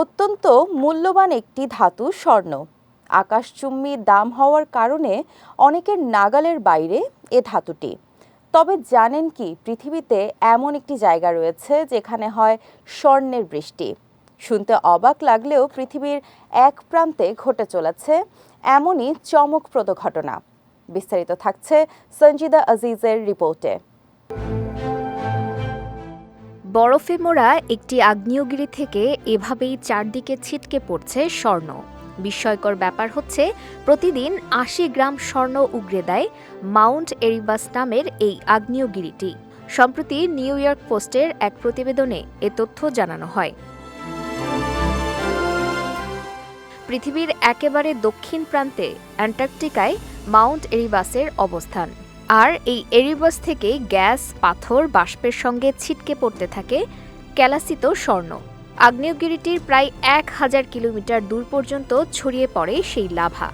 অত্যন্ত মূল্যবান একটি ধাতু স্বর্ণ। আকাশচুম্বী দাম হওয়ার কারণে অনেকের নাগালের বাইরে এ ধাতুটি। তবে জানেন কি, পৃথিবীতে এমন একটি জায়গা রয়েছে যেখানে হয় স্বর্ণের বৃষ্টি। শুনতে অবাক লাগলেও পৃথিবীর এক প্রান্তে ঘটে চলেছে এমনই চমকপ্রদ ঘটনা। বিস্তারিত থাকছে সঞ্জিদা আজিজের রিপোর্টে। বরফে মোড়া একটি আগ্নেয়গিরি থেকে এভাবেই চারদিকে ছিটকে পড়ছে স্বর্ণ। বিস্ময়কর ব্যাপার হচ্ছে, প্রতিদিন আশি গ্রাম স্বর্ণ উগরে দেয় মাউন্ট এরিবাস নামের এই আগ্নেয়গিরিটি। সম্প্রতি নিউ ইয়র্ক পোস্টের এক প্রতিবেদনে এ তথ্য জানানো হয়। পৃথিবীর একেবারে দক্ষিণ প্রান্তে অ্যান্টার্কটিকায় মাউন্ট এরিবাসের অবস্থান। আর এই এরিবাস থেকে গ্যাস, পাথর, বাষ্পের সঙ্গে ছিটকে পড়তে থাকে ক্যালাসিত স্বর্ণ। আগ্নেয়গিরিটির প্রায় এক হাজার কিলোমিটার দূর পর্যন্ত ছড়িয়ে পড়ে সেই লাভা।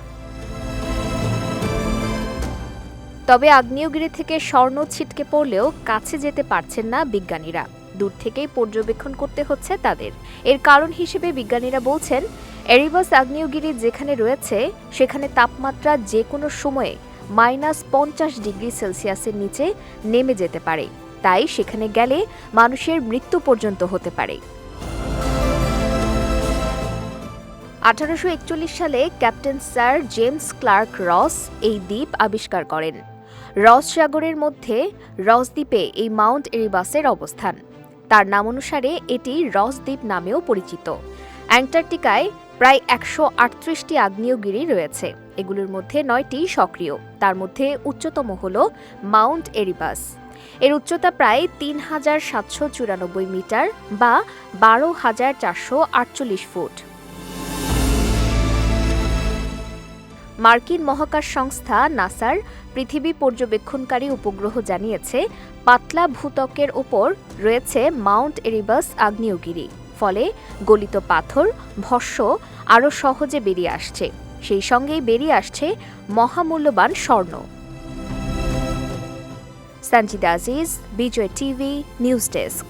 তবে আগ্নেয়গিরি থেকে স্বর্ণ ছিটকে পড়লেও কাছে যেতে পারছেন না বিজ্ঞানীরা। দূর থেকেই পর্যবেক্ষণ করতে হচ্ছে তাদের। এর কারণ হিসেবে বিজ্ঞানীরা বলছেন, এরিবাস আগ্নেয়গিরি যেখানে রয়েছে, সেখানে তাপমাত্রা যে কোনো সময়ে মাইনাস পঞ্চাশ ডিগ্রি সেলসিয়াসের নিচে নেমে যেতে পারে। তাই সেখানে গেলে মানুষের মৃত্যু পর্যন্ত হতে পারে। আঠারোশো একচল্লিশ সালে ক্যাপ্টেন স্যার জেমস ক্লার্ক রস এই দ্বীপ আবিষ্কার করেন। রস সাগরের মধ্যে রস দ্বীপে এই মাউন্ট এরিবাসের অবস্থান। তার নাম অনুসারে এটি রস দ্বীপ নামেও পরিচিত। অ্যান্টার্কটিকায় প্রায় একশো আটত্রিশটি আগ্নেয়গিরি রয়েছে। এগুলোর মধ্যে নয়টি সক্রিয়। তার মধ্যে উচ্চতম হল মাউন্ট এরিবাস। এর উচ্চতা প্রায় তিন হাজার সাতশো চুরানব্বই মিটার বা বারো হাজার চারশো আটচল্লিশ ফুট। মার্কিন মহাকাশ সংস্থা নাসার পৃথিবী পর্যবেক্ষণকারী উপগ্রহ জানিয়েছে, পাতলা ভূত্বকের ওপর রয়েছে মাউন্ট এরিবাস আগ্নেয়গিরি। ফলে গলিত পাথর, ভস্য আরও সহজে বেরিয়ে আসছে। সেই সঙ্গেই বেরিয়ে আসছে মহামূল্যবান স্বর্ণ। Sanjida Aziz Bijoy TV news desk.